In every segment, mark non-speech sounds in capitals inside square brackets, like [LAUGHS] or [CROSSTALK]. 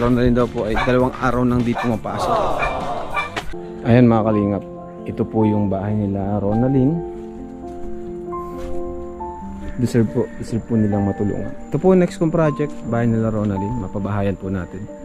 Ronaldin daw po ay dalawang araw nang di pumapasok. Ayan mga kalingap. Ito po yung bahay nila Ronaldin. Deserve po, deserve po nilang matulungan. Ito po next kong project, bahay nila Ronaldin. Mapabahayan po natin.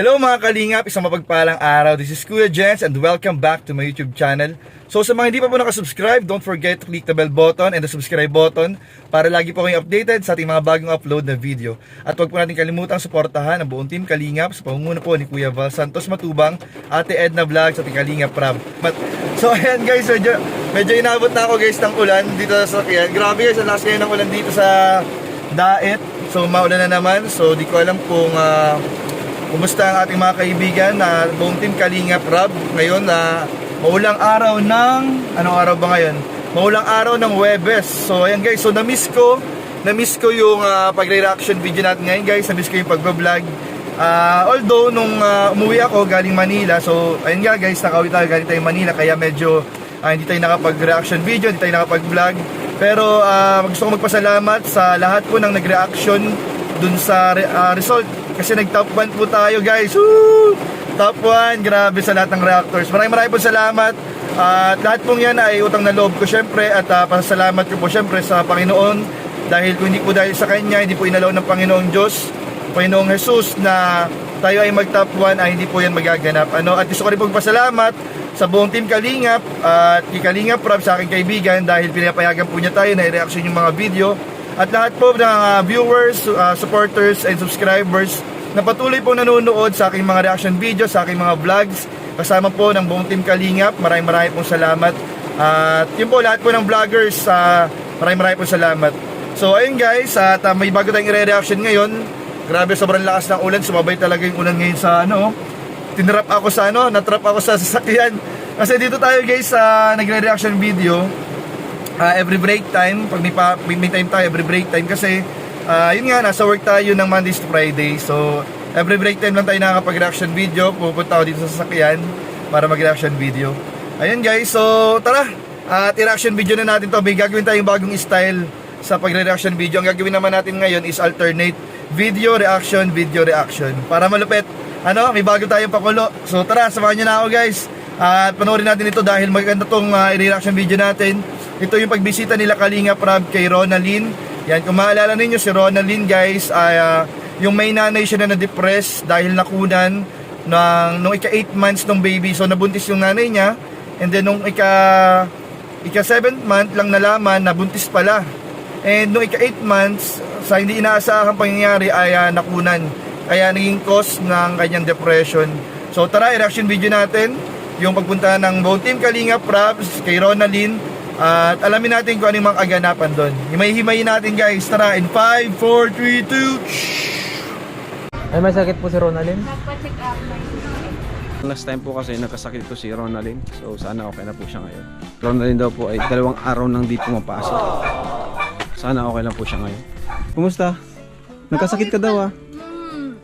Hello mga kalingap, isang mapagpalang araw. This is Kuya Jens and welcome back to my YouTube channel. So sa mga hindi pa po nakasubscribe, don't forget to click the bell button and the subscribe button para lagi po kayong updated sa ating mga bagong upload na video. At huwag po natin kalimutang suportahan ang buong team Kalingap sa pamumuno po ni Kuya Val Santos Matubang, Ate Edna Vlogs at Kalingap Prab. But, so ayan guys, medyo, medyo inabot na ako guys ng ulan dito sa sakyan. Grabe guys, ang lakas ngayon ng ulan dito sa Daet. So maulan na naman, so di ko alam kung ah, Kumusta ang ating mga kaibigan na buong team Kalinga Prab ngayon na maulang araw ng anong araw ba ngayon? Maulang araw ng Webes. So ayan guys, so na-miss ko, na-miss ko yung ah, pagre-reaction video natin ngayon guys, na-miss ko yung pagba-vlog. Ah, although nung ah, umuwi ako galing Manila, so ayun nga guys, nakauwi tayo galing tayo Manila kaya medyo ah, hindi tayo nakapag-reaction video, hindi tayo nakapag-vlog. Pero ah, gusto ko magpasalamat sa lahat po ng nag-reaction dun sa re- ah, result kasi nag top 1 po tayo guys. Woo! top 1 grabe sa lahat ng reactors. Maraming maraming po salamat. At lahat pong yan ay utang na loob ko syempre. At uh, pasalamat ko po syempre sa Panginoon. Dahil kung hindi po dahil sa Kanya hindi po inalaw ng Panginoong Diyos Panginoong Jesus na tayo ay mag top 1 ay hindi po yan magaganap. Ano at gusto ko rin po pasalamat sa buong team Kalingap. At kay Kalingap Rob sa aking kaibigan dahil pinapayagan po niya tayo na i-reaction yung mga video at lahat po ng uh, viewers, uh, supporters, and subscribers na patuloy po nanonood sa aking mga reaction videos, sa aking mga vlogs, kasama po ng buong team Kalingap. Maraming maraming pong salamat. At yun po, lahat po ng vloggers, uh, maraming maraming pong salamat. So ayun guys, at uh, may bago tayong i-reaction ngayon. Grabe, sobrang lakas ng ulan. Sumabay talaga yung ulan ngayon sa ano. Tinrap ako sa ano, natrap ako sa [LAUGHS] sasakyan. Kasi dito tayo guys sa nagre-reaction video uh, every break time, pag may, pa, may, time tayo, every break time kasi uh, yun nga, nasa work tayo ng Mondays to Friday. So, every break time lang tayo nakakapag-reaction video. Pupunta ako dito sa sasakyan para mag-reaction video. Ayun guys, so tara! At i-reaction video na natin to. May gagawin tayong bagong style sa pagre-reaction video. Ang gagawin naman natin ngayon is alternate video reaction, video reaction. Para malupit. Ano, may bago tayong pakulo. So tara, samahan nyo na ako guys. At panoorin natin ito dahil maganda tong uh, i-reaction video natin. Ito yung pagbisita nila Kalinga Prab kay Ronaldin. Yan, kung maalala ninyo si Ronaldin guys, ay ah, yung may nanay siya na na-depress dahil nakunan ng, nung ika 8 months ng baby. So nabuntis yung nanay niya. And then nung ika, ika 7th month lang nalaman na buntis pala. And nung ika 8 months, sa hindi inaasahang pangyayari ay ah, nakunan. Kaya naging cause ng kanyang depression. So tara, reaction video natin. Yung pagpunta ng buong team Kalinga Prabs kay Ronaldin at alamin natin kung ano yung mga kaganapan doon. Himay-himayin natin guys. Tara, in 5, 4, 3, 2, Ay may sakit po si Ronaldin. Nagpa-check up na Last time po kasi nagkasakit ito si Ronaldin. So sana okay na po siya ngayon. Ronaldin daw po ay dalawang araw nang di pumapasok. Sana okay lang po siya ngayon. Kumusta? Nagkasakit ka daw ah. Hmm.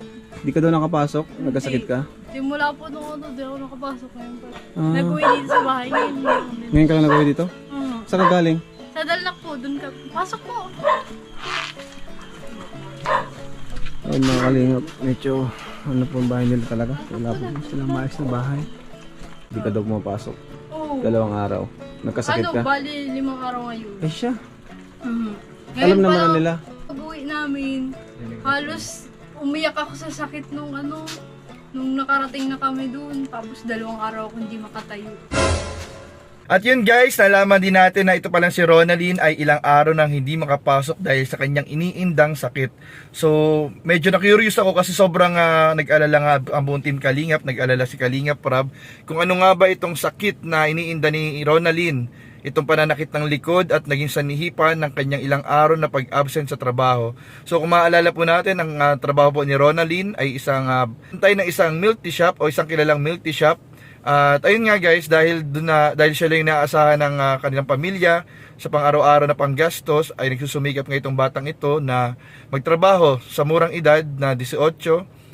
Di ka daw nakapasok? Nagkasakit ka? Simula po nung ano, di ako nakapasok ngayon pa. Ah. Nag-uwi dito sa bahay ngayon. Ngayon ka lang nagawin dito? Saan ka galing? Sa dalak po, dun ka. Pasok po. Ay mga kalingap, medyo ano po ang bahay nila talaga. Wala po silang maayos na bahay. Di ka daw pumapasok. Oo. Dalawang araw. Nagkasakit ano, ka? bali limang araw ngayon. Eh siya. Mhm. Alam naman pa lang, nila. Pag-uwi namin, halos umiyak ako sa sakit nung ano, nung nakarating na kami dun. Tapos dalawang araw ako hindi makatayo. At yun guys, nalaman din natin na ito palang si Ronaldin ay ilang araw nang hindi makapasok dahil sa kanyang iniindang sakit. So, medyo na-curious ako kasi sobrang ah, nag-alala nga ang buong team Kalingap, nag-alala si Kalingap Prab kung ano nga ba itong sakit na iniinda ni Ronaldin. Itong pananakit ng likod at naging sanihipan ng kanyang ilang araw na pag-absent sa trabaho. So kung maalala po natin, ang ah, trabaho po ni Ronaldin ay isang uh, ng isang milk tea shop o isang kilalang milk tea shop at ayun nga guys, dahil dun na, dahil siya lang yung naasahan ng ah, kanilang pamilya sa pang-araw-araw na panggastos, ay nagsusumikap nga itong batang ito na magtrabaho sa murang edad na 18.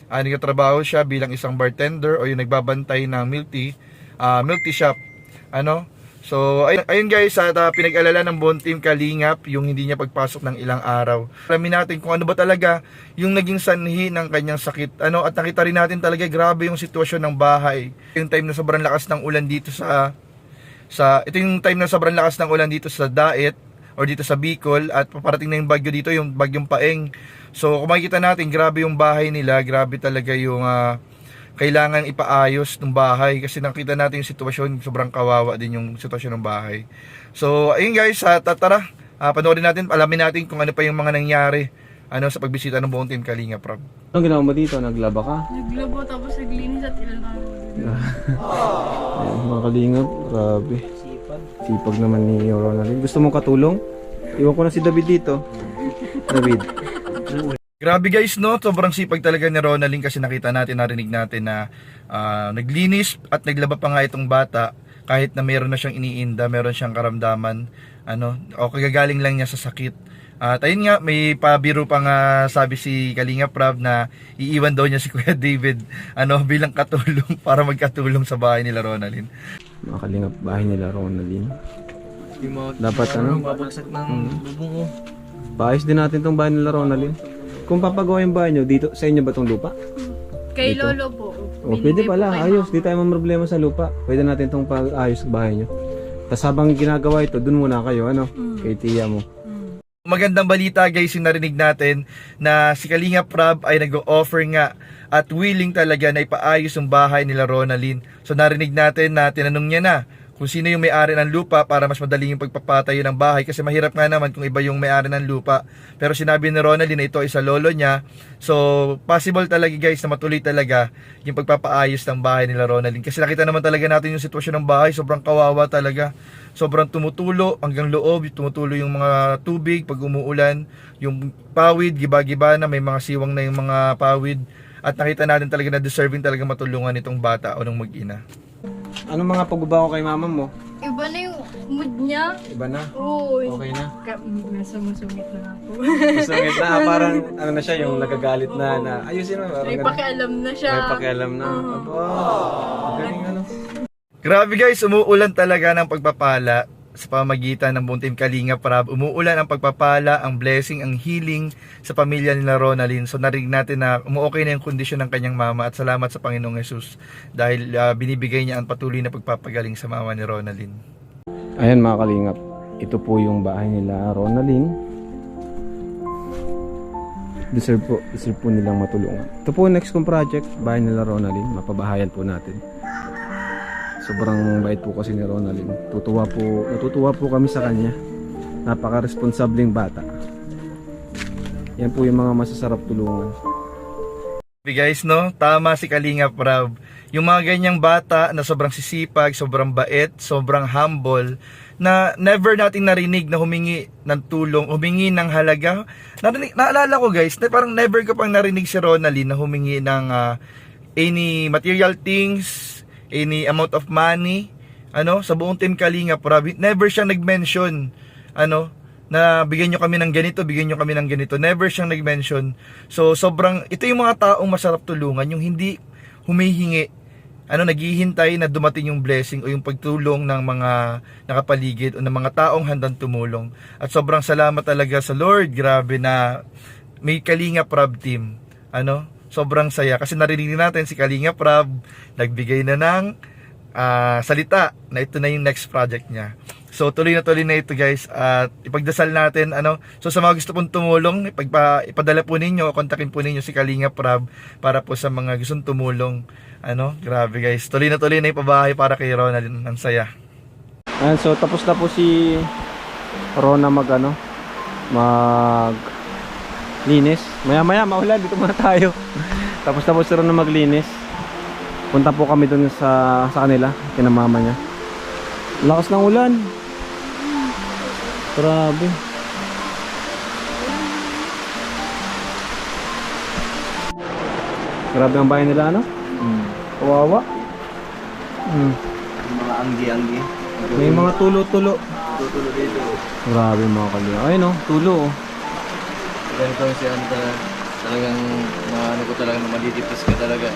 Ay nagtatrabaho siya bilang isang bartender o yung nagbabantay ng milk tea, ah, milk tea shop. Ano? So, ayun, ayun guys, at ah, pinag-alala ng buong team Kalingap yung hindi niya pagpasok ng ilang araw. Alamin natin kung ano ba talaga yung naging sanhi ng kanyang sakit. Ano, at nakita rin natin talaga grabe yung sitwasyon ng bahay. Yung time na sobrang lakas ng ulan dito sa sa ito yung time na sobrang lakas ng ulan dito sa Daet or dito sa Bicol at paparating na yung bagyo dito, yung bagyong Paeng. So, kung makikita natin, grabe yung bahay nila, grabe talaga yung ah, kailangan ipaayos ng bahay kasi nakita natin yung sitwasyon, sobrang kawawa din yung sitwasyon ng bahay. So, ayun guys, uh, tara, uh, panoorin natin, alamin natin kung ano pa yung mga nangyari ano sa pagbisita ng buong team Kalinga Prab. Anong ginawa mo dito? Naglaba ka? Naglabo tapos naglinis at ilan. [LAUGHS] Ayan, mga kalingap, grabe. Sipag naman ni Ronaldin. Gusto mong katulong? Iwan ko na si David dito. David. Grabe guys, no? Sobrang sipag talaga ni Ronaldin kasi nakita natin, narinig natin na ah, naglinis at naglaba pa nga itong bata kahit na meron na siyang iniinda, meron siyang karamdaman, ano, o kagagaling lang niya sa sakit. At ayun nga, may pabiro pa nga sabi si Kalinga Prab na iiwan daw niya si [LAUGHS] Kuya David ano, bilang katulong [LAUGHS] para magkatulong sa bahay nila Ronaldin. Mga kalingap, bahay nila Ronaldin. Dapat ano? babagsak ng bubong oh. Paayos din natin tong bahay nila Ronaldin. Kung papagawa yung bahay nyo, dito, sa inyo ba tong lupa? Kay Dito? Lolo po. O, Binigay pwede po pala, kay ayos. Mama. Di tayo problema sa lupa. Pwede natin tong pag-ayos sa bahay nyo. Tapos habang ginagawa ito, dun muna kayo, ano, kay tiya mo. Magandang balita guys yung narinig natin na si Kalinga Prab ay nag-offer nga at willing talaga na ipaayos yung bahay nila Ronaldin. So narinig natin na tinanong niya na kung sino yung may-ari ng lupa para mas madali yung pagpapatayo ng bahay kasi mahirap nga naman kung iba yung may-ari ng lupa. Pero sinabi ni Ronaldin na ito ay sa lolo niya. So possible talaga guys na matuloy talaga yung pagpapaayos ng bahay nila Ronaldin. Kasi nakita naman talaga natin yung sitwasyon ng bahay. Sobrang kawawa talaga. Sobrang tumutulo hanggang loob. Tumutulo yung mga tubig pag umuulan. Yung pawid, giba-giba na. May mga siwang na yung mga pawid. At nakita natin talaga na deserving talaga matulungan itong bata o ng mag-ina. Anong mga pagbabago kay mama mo? Iba na yung mood niya. Iba na? Oo. Okay na? Ka- nasa masungit na po. Masungit na, [LAUGHS] parang ano na siya, yung nagagalit na, na ayusin mo. Parang May ganun. pakialam na siya. May pakialam na. Aba, galing ano. Grabe guys, umuulan talaga ng pagpapala sa pamagitan ng buong team Kalinga Prab. Umuulan ang pagpapala, ang blessing, ang healing sa pamilya nila Ronaldin. So narinig natin na umuokay na yung kondisyon ng kanyang mama at salamat sa Panginoong Jesus dahil ah, binibigay niya ang patuloy na pagpapagaling sa mama ni Ronaldin. Ayan mga kalingap, ito po yung bahay nila Ronaldin. Deserve po, deserve po nilang matulungan. Ito po next kong project, bahay nila Ronaldin. Mapabahayan po natin. Sobrang bait po kasi ni Ronaldin. Tutuwa po, natutuwa po kami sa kanya. Napaka-responsableng bata. Yan po yung mga masasarap tulungan. Sabi guys, no? Tama si Kalinga Prab. Yung mga ganyang bata na sobrang sisipag, sobrang bait, sobrang humble, na never nating narinig na humingi ng tulong, humingi ng halaga. Narinig, naalala ko guys, na parang never ko pang narinig si Ronaldin na humingi ng ah, any material things, any amount of money, ano, sa buong team Kalinga Prab. Never siya nag-mention, ano, na bigyan nyo kami ng ganito, bigyan nyo kami ng ganito. Never siyang nag-mention. So, sobrang, ito yung mga taong masarap tulungan, yung hindi humihingi, ano, naghihintay na dumating yung blessing o yung pagtulong ng mga nakapaligid o ng mga taong handang tumulong. At sobrang salamat talaga sa Lord. Grabe na may Kalinga Prab team. Ano? Sobrang saya. Kasi narinig natin si Kalinga Prab, nagbigay na ng ah, salita na ito na yung next project niya. So tuloy na tuloy na ito guys at ipagdasal natin ano. So sa mga gusto pong tumulong, ipagpa, ipadala po ninyo, kontakin po ninyo si Kalinga Prab para po sa mga gustong tumulong. Ano, grabe guys. Tuloy na tuloy na ipabahay para kay Ronald. Ang saya. Ayan, so tapos na po si Rona mag ano, mag linis. Maya maya maulan dito muna tayo. [LAUGHS] tapos na po si Rona maglinis. Punta po kami dun sa sa kanila, kina mama niya. Lakas ng ulan. Grabe. Grabe ang bahay nila ano? Kawawa. Hmm. Yung mga anggi-anggi. May mga tulo-tulo. Tutulo dito. Grabe mga kalya. Ayun oh, tulo oh. Ganito si talaga. Talagang mga ano ko talaga na madidipis ka talaga.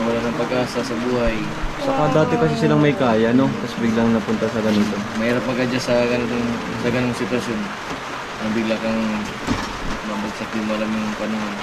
Wala ng pag-asa sa buhay. Saka dati kasi silang may kaya, no? Tapos biglang napunta sa ganito. Mahirap mag-adjust sa ganitong, sa ganong sitwasyon. Na bigla kang mabagsak yung panahon.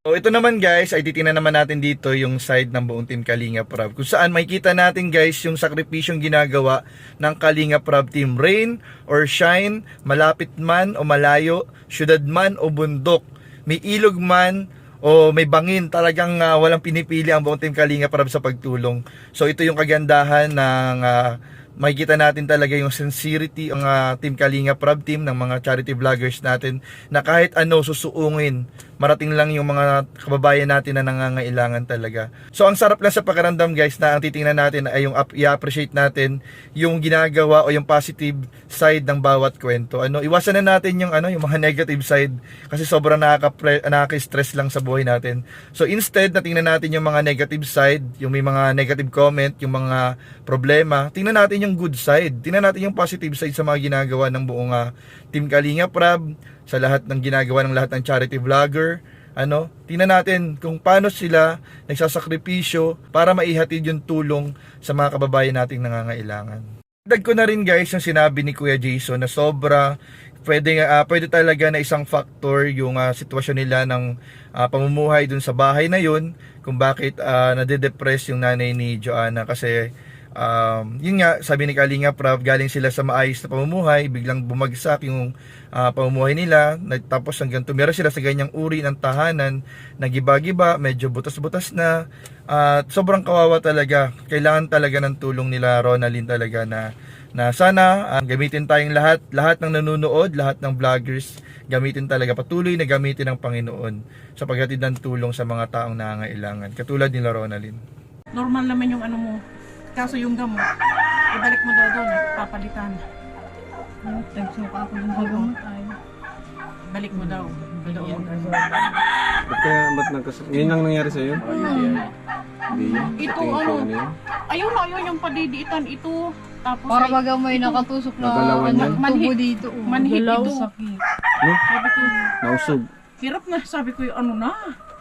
So ito naman guys, ay titingnan naman natin dito yung side ng buong Team Kalinga Prab. Kung saan makikita natin guys yung sakripisyong ginagawa ng Kalinga Prab Team. Rain or shine, malapit man o malayo, syudad man o bundok, may ilog man o may bangin, talagang ah, walang pinipili ang buong Team Kalinga Prab sa pagtulong. So ito yung kagandahan ng ah, makikita natin talaga yung sincerity ang ah, Team Kalinga Prab team ng mga charity vloggers natin na kahit ano susuungin marating lang yung mga kababayan natin na nangangailangan talaga. So ang sarap lang sa pakiramdam guys na ang titingnan natin ay yung ap- i-appreciate natin yung ginagawa o yung positive side ng bawat kwento. Ano, iwasan na natin yung ano, yung mga negative side kasi sobrang nakaka nakaka-stress lang sa buhay natin. So instead na tingnan natin yung mga negative side, yung may mga negative comment, yung mga problema, tingnan natin yung good side. Tingnan natin yung positive side sa mga ginagawa ng buong ah, Team Kalinga Prab, sa lahat ng ginagawa ng lahat ng charity vlogger. Ano, tingnan natin kung paano sila nagsasakripisyo para maihatid yung tulong sa mga kababayan nating nangangailangan. Dag ko na rin guys yung sinabi ni Kuya Jason na sobra pwede ah, pwede talaga na isang factor yung ah, sitwasyon nila ng ah, pamumuhay dun sa bahay na yun kung bakit uh, nade-depress yung nanay ni Joanna kasi um, yun nga sabi ni Kalinga Prab galing sila sa maayos na pamumuhay biglang bumagsak yung ah, pamumuhay nila tapos hanggang tumira sila sa ganyang uri ng tahanan nagiba-giba medyo butas-butas na at sobrang kawawa talaga kailangan talaga ng tulong nila Ronaldin talaga na na sana ah, gamitin tayong lahat lahat ng nanonood lahat ng vloggers gamitin talaga patuloy na gamitin ng Panginoon sa paghatid ng tulong sa mga taong nangangailangan katulad nila Ronaldin normal naman yung ano mo. Kaso yung gamot, ibalik mo daw doon, papalitan. Nagsuka ako ng gamot ay. Balik mo daw. Doon. Ba't kaya, ba't nagkas... Ngayon lang nangyari sa'yo? Hindi yun. Ito, ano? yun. Ayun na, ayun yung padidiitan ito. Tapos Para ay, baga may nakatusok na Nagalawan ano, tubo dito. oh. Galaw, ito. sakit. No? sabi ko, Nausog. hirap na. Sabi ko yung ano na.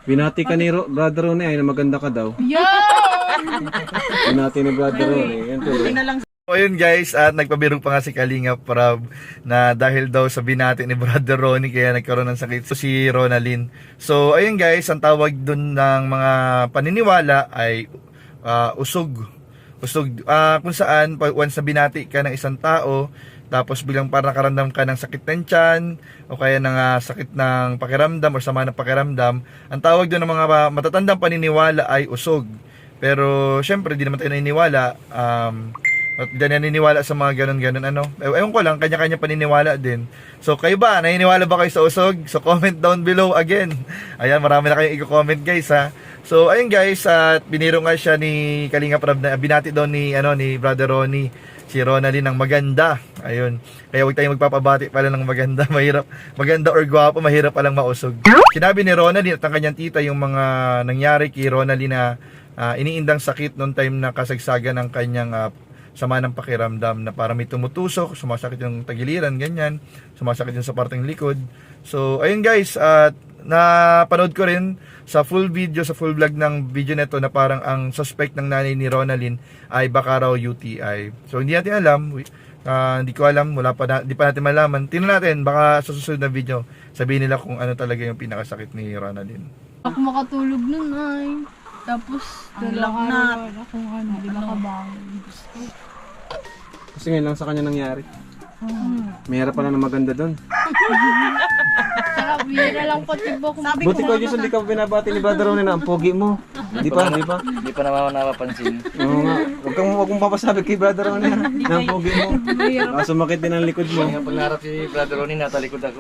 Binati ka ni Ro- Brother Ronnie ay na maganda ka daw. Yeah! Binati ni Brother Ronnie. Yan tuloy. So ayun guys, at nagpabiro pa nga si Kalinga Prab na dahil daw sa binati ni Brother Ronnie kaya nagkaroon ng sakit so, si Ronalyn. So ayun guys, ang tawag dun ng mga paniniwala ay ah, usog. Usog ah, kung saan once na binati ka ng isang tao tapos biglang parang nakaramdam ka ng sakit ng tiyan o kaya ng ah, sakit ng pakiramdam o sama ng pakiramdam, ang tawag doon ng mga matatandang paniniwala ay usog. Pero syempre di naman tayo naniniwala um, at di naniniwala sa mga ganun-ganun ano. Ewan ko lang, kanya-kanya paniniwala din. So kayo ba, naniniwala ba kayo sa usog? So comment down below again. Ayan, marami na kayong i-comment guys ha. So ayun guys, at biniro nga siya ni Kalinga Prab na binati daw ni ano ni Brother Ronnie si Ronaldin ng maganda. Ayun. Kaya huwag tayong magpapabati pala ng maganda. [LAUGHS] Mahirap. Maganda or gwapo, mahirap palang mausog. Sinabi ni Ronaldin at ang kanyang tita yung mga nangyari kay Ronaldin na ah, iniindang sakit noong time na kasagsagan ng kanyang ah, sama ng pakiramdam na para may tumutusok, sumasakit yung tagiliran, ganyan, sumasakit yung sa parteng likod. So, ayun guys, at napanood ko rin sa full video, sa full vlog ng video nito na parang ang suspect ng nanay ni Ronaldin ay baka raw UTI. So, hindi natin alam, ah, hindi ko alam, wala pa na, hindi pa natin malaman. Tingnan natin, baka sa susunod na video, sabihin nila kung ano talaga yung pinakasakit ni Ronaldin. Ako makatulog nun ay. Tapos, lagnat. araw ako ano, di makabangon. Kasi ngayon lang sa kanya nangyari. Hmm. Mahirap pala na maganda doon. Saka bira lang pati ba kung Sabi Buti ko, ko Jason, di ka binabati ni Brother Ronnie na ang pogi mo. Di pa, di pa. Hindi pa naman napapansin. Oo nga. Huwag kang, huwag mong papasabi kay Brother Ronnie ha, na ang pogi mo. Baka sumakit din ang likod mo. Pag narap si Brother Ronnie, natalikod ako.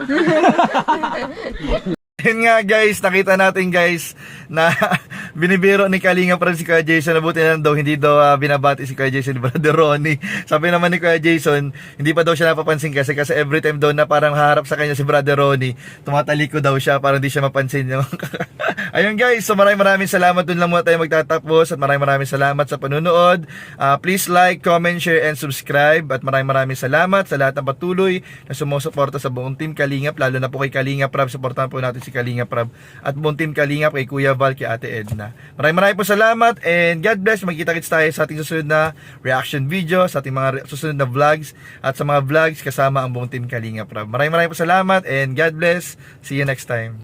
[LAUGHS] [LAUGHS] Yun nga guys, nakita natin guys na [LAUGHS] binibiro ni Kalinga pa si Kuya Jason na buti na daw hindi daw ah, binabati si Kuya Jason [LAUGHS] ni Brother Ronnie. Sabi naman ni Kuya Jason, hindi pa daw siya napapansin kasi kasi every time daw na parang harap sa kanya si Brother Ronnie, tumataliko daw siya para hindi siya mapansin. Ayun guys, so maraming maraming salamat. Doon lang muna tayo magtatapos at maraming maraming salamat sa panunood. Ah, please like, comment, share, and subscribe. At maraming maraming salamat sa lahat ng patuloy na sumusuporta sa buong team Kalingap, lalo na po kay Kalingap Rab. Supportahan po natin si si Kalinga Prab at buong team Kalinga kay Kuya Val, kay Ate Edna. Maraming maraming po salamat and God bless. Magkita-kits tayo sa ating susunod na reaction video, sa ating mga susunod na vlogs at sa mga vlogs kasama ang buong team Kalinga Prab. Maraming maraming po salamat and God bless. See you next time.